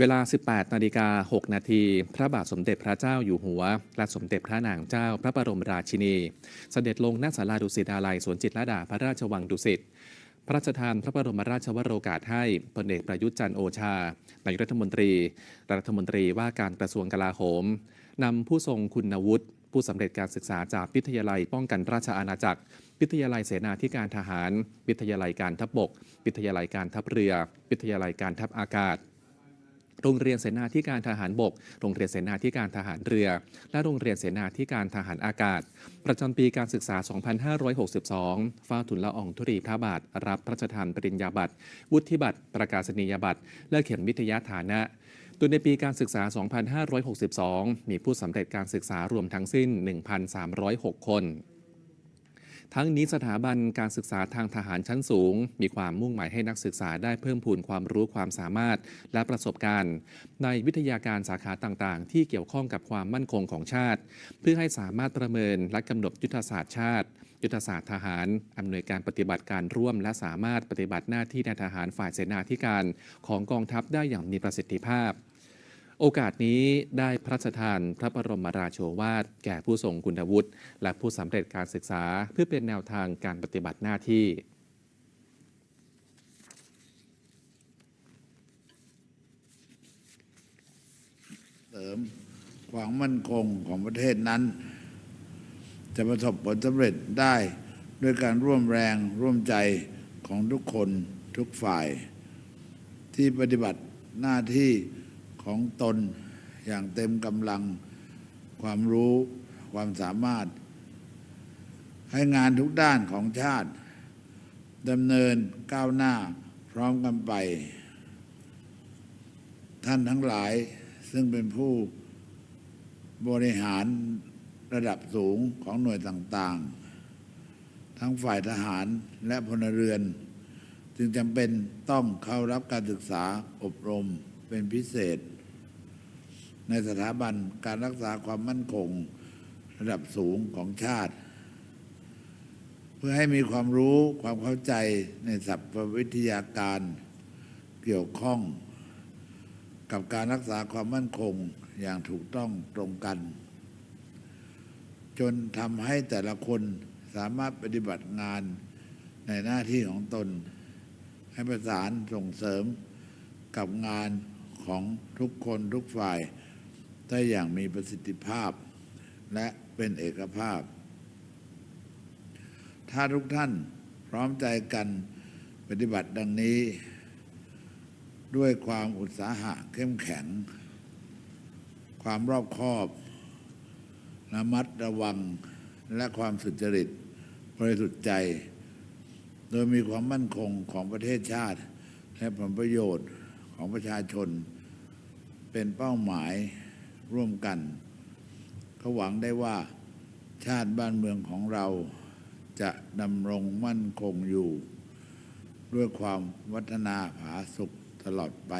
เวลา 18 นาฬิกา 6 นาที พระบาทสมเด็จพระเจ้าอยู่หัว และสมเด็จพระนางเจ้าพระบรมราชินี เสด็จลงณศาลาดุสิตอาลัยสวนจิตรลดาพระราชวังดุสิต พระราชทานพระบรมราชวโรกาสให้พลเอกประยุทธ์จันทร์โอชานายรัฐมนตรี รัฐมนตรีว่าการกระทรวงกลาโหม นำผู้ทรงคุณวุฒิผู้สำเร็จการศึกษาจากวิทยาลัยป้องกันราชอาณาจักร วิทยาลัยเสนาธิการทหาร วิทยาลัยการทัพบกวิทยาลัยการทัพเรือ วิทยาลัยการทัพอากาศ โรงเรียนเสนาธิการทหารบก โรงเรียนเสนาธิการทหารเรือ และโรงเรียนเสนาธิการทหารอากาศ ประจำปีการศึกษา 2562เฝ้าทุนละอองธุรีพระบาท รับพระราชทานปริญญาบัตร วุฒิบัตร ประกาศนียบัตร และเข็มวิทยาฐานะโดยในปีการศึกษา 2562 มีผู้สำเร็จการศึกษารวมทั้งสิ้น 1,306 คน ทั้งนี้สถาบันการศึกษาทางทหารชั้นสูง มีความมุ่งหมายให้นักศึกษาได้เพิ่มพูนความรู้ความสามารถและประสบการณ์ ในวิทยาการสาขาต่างๆ ที่เกี่ยวข้องกับความมั่นคงของชาติ เพื่อให้สามารถประเมินและกำหนดยุทธศาสตร์ชาติ ยุทธศาสตร์ทหารอำนวยการปฏิบัติการร่วม และสามารถปฏิบัติหน้าที่ในทหารฝ่ายเสนาธิการ ของกองทัพได้อย่างมีประสิทธิภาพ โอกาสนี้ได้พระราชทานพระบรมราโชวาทแก่ผู้ทรงคุณวุฒิและผู้สำเร็จการศึกษาเพื่อเป็นแนวทางการปฏิบัติหน้าที่เสริมความมั่นคงของประเทศนั้น จะประสบผลสำเร็จได้ด้วยการร่วมแรงร่วมใจของทุกคนทุกฝ่าย ที่ปฏิบัติหน้าที่ ของตนอย่างเต็มกำลังความรู้ความสามารถ ให้งานทุกด้านของชาติดำเนินก้าวหน้าพร้อมกันไป ท่านทั้งหลายซึ่งเป็นผู้บริหารระดับสูงของหน่วยต่างๆ ทั้งฝ่ายทหารและพลเรือน จึงจำเป็นต้องเข้ารับการศึกษาอบรมเป็นพิเศษ ในสถาบันการรักษาความมั่นคง ระดับสูงของชาติ เพื่อให้มีความรู้ความเข้าใจในศัพท์วิทยาการเกี่ยวข้อง กับการรักษาความมั่นคงอย่างถูกต้องตรงกัน จนทำให้แต่ละคนสามารถปฏิบัติงานในหน้าที่ของตน ให้ประสานส่งเสริมกับงานของทุกคนทุกฝ่าย ได้อย่างมีประสิทธิภาพ และเป็นเอกภาพ ถ้าทุกท่านพร้อมใจกันปฏิบัติดังนี้ ด้วยความอุตสาหะเข้มแข็ง ความรอบคอบระมัดระวังและความสุจริตบริสุทธิ์ใจ โดยมีความมั่นคงของประเทศชาติ และผลประโยชน์ของประชาชน เป็นเป้าหมาย ร่วมกันเขาหวังได้ว่าชาติบ้านเมืองของเราจะดำรงมั่นคงอยู่ ด้วยความวัฒนาผาสุขตลอดไป